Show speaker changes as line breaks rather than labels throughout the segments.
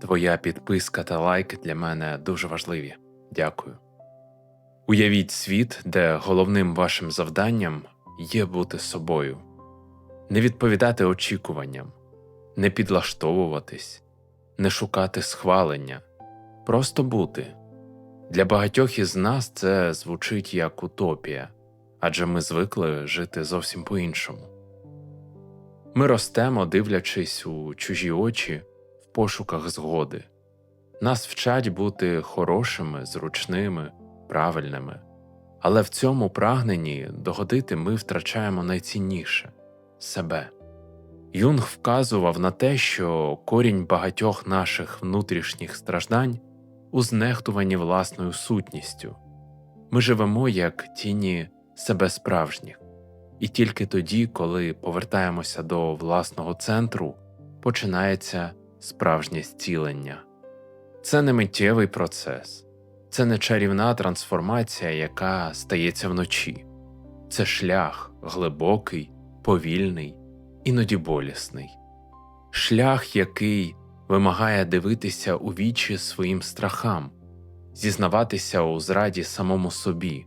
Твоя підписка та лайк для мене дуже важливі. Дякую. Уявіть світ, де головним вашим завданням є бути собою, не відповідати очікуванням, не підлаштовуватись, не шукати схвалення, просто бути. Для багатьох із нас це звучить як утопія, адже ми звикли жити зовсім по-іншому. Ми ростемо, дивлячись у чужі очі пошуках згоди. Нас вчать бути хорошими, зручними, правильними, але в цьому прагненні догодити ми втрачаємо найцінніше себе. Юнг вказував на те, що корінь багатьох наших внутрішніх страждань у знехтуванні власною сутністю. Ми живемо як тіні себе справжніх, і тільки тоді, коли повертаємося до власного центру, починається справжнє зцілення. Це не миттєвий процес, це не чарівна трансформація, яка стається вночі, це шлях глибокий, повільний, іноді болісний, шлях, який вимагає дивитися у вічі своїм страхам, зізнаватися у зраді самому собі,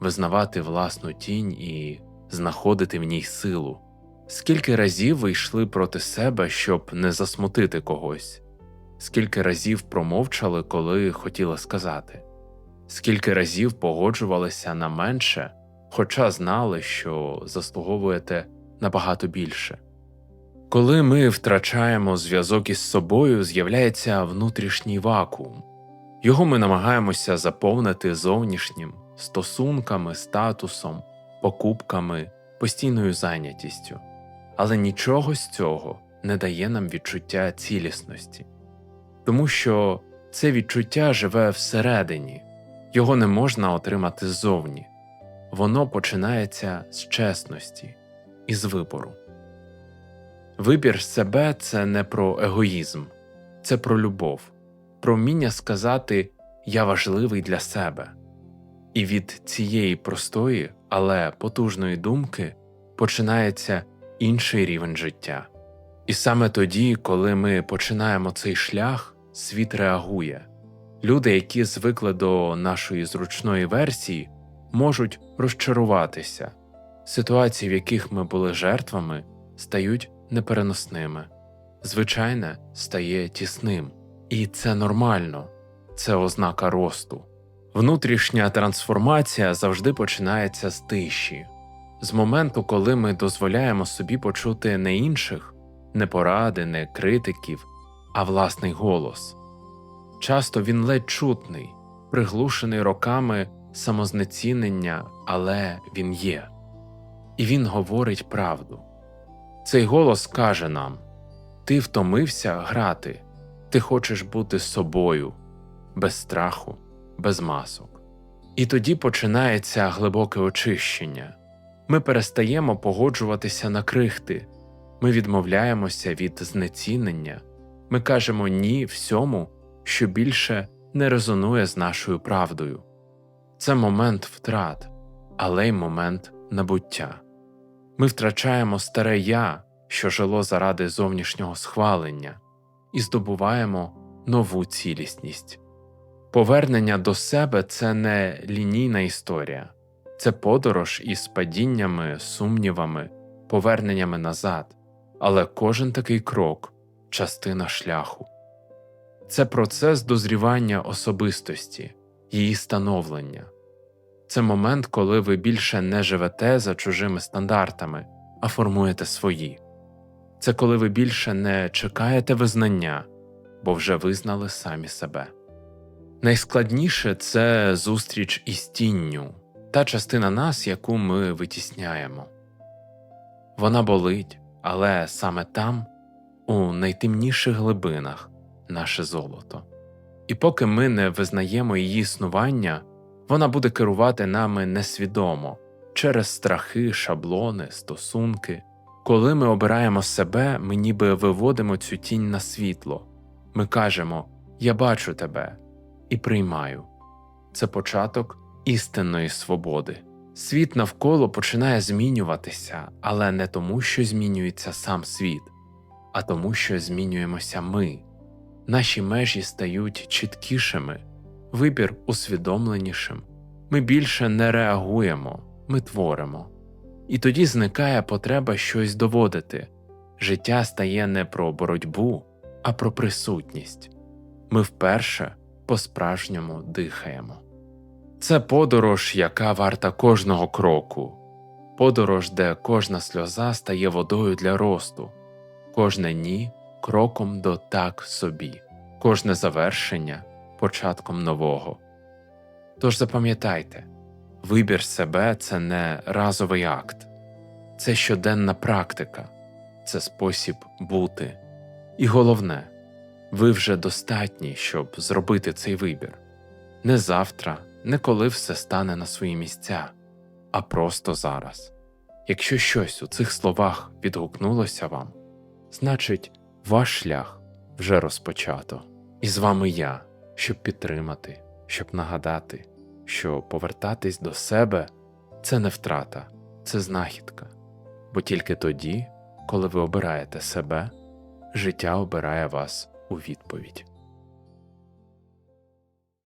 визнавати власну тінь і знаходити в ній силу. Скільки разів ви йшли проти себе, щоб не засмутити когось, скільки разів промовчали, коли хотіли сказати, скільки разів погоджувалися на менше, хоча знали, що заслуговуєте набагато більше. Коли ми втрачаємо зв'язок із собою, з'являється внутрішній вакуум. Його ми намагаємося заповнити зовнішнім стосунками, статусом, покупками, постійною зайнятістю, але нічого з цього не дає нам відчуття цілісності, тому що це відчуття живе всередині, його не можна отримати ззовні, воно починається з чесності і з вибору. Вибір себе це не про егоїзм, це про любов, про вміння сказати Я важливий для себе. І від цієї простої, але потужної думки починається інший рівень життя. І саме тоді, коли ми починаємо цей шлях, світ реагує. Люди, які звикли до нашої зручної версії, можуть розчаруватися. Ситуації, в яких ми були жертвами, стають непереносними, звичайне стає тісним, і це нормально, це ознака росту. Внутрішня трансформація завжди починається з тиші, з моменту, коли ми дозволяємо собі почути не інших, не поради, не критиків, а власний голос. Часто він ледь чутний, приглушений роками самознецінення, але він є, і він говорить правду. Цей голос каже нам Ти втомився грати, ти хочеш бути собою, без страху, без масок. І тоді починається глибоке очищення. Ми перестаємо погоджуватися на крихти, ми відмовляємося від знецінення, ми кажемо ні всьому, що більше не резонує з нашою правдою. Це момент втрат, але й момент набуття. Ми втрачаємо старе я, що жило заради зовнішнього схвалення, і здобуваємо нову цілісність. Повернення до себе це не лінійна історія, це подорож із падіннями, сумнівами, поверненнями назад, але кожен такий крок частина шляху. Це процес дозрівання особистості, її становлення. Це момент, коли ви більше не живете за чужими стандартами, а формуєте свої. Це коли ви більше не чекаєте визнання, бо вже визнали самі себе. Найскладніше це зустріч із тінню, та частина нас, яку ми витісняємо. Вона болить, але саме там, у найтемніших глибинах, наше золото. І поки ми не визнаємо її існування, вона буде керувати нами несвідомо через страхи, шаблони, стосунки. Коли ми обираємо себе, ми ніби виводимо цю тінь на світло. Ми кажемо Я бачу тебе і приймаю. Це початок істинної свободи. Світ навколо починає змінюватися, але не тому, що змінюється сам світ, а тому, що змінюємося ми. наші межі стають чіткішими, вибір усвідомленішим. Ми більше не реагуємо, ми творимо. І тоді зникає потреба щось доводити. Життя стає не про боротьбу, а про присутність. Ми вперше по-справжньому дихаємо. Це подорож, яка варта кожного кроку, подорож, де кожна сльоза стає водою для росту, кожне ні кроком до так собі, кожне завершення початком нового. Тож запам'ятайте, вибір себе це не разовий акт, це щоденна практика, це спосіб бути. І головне, ви вже достатні, щоб зробити цей вибір. Не завтра, не коли все стане на свої місця, а просто зараз. Якщо щось у цих словах відгукнулося вам, значить, ваш шлях вже розпочато. І з вами я, щоб підтримати, щоб нагадати, що повертатись до себе це не втрата, це знахідка. Бо тільки тоді, коли ви обираєте себе, життя обирає вас у відповідь.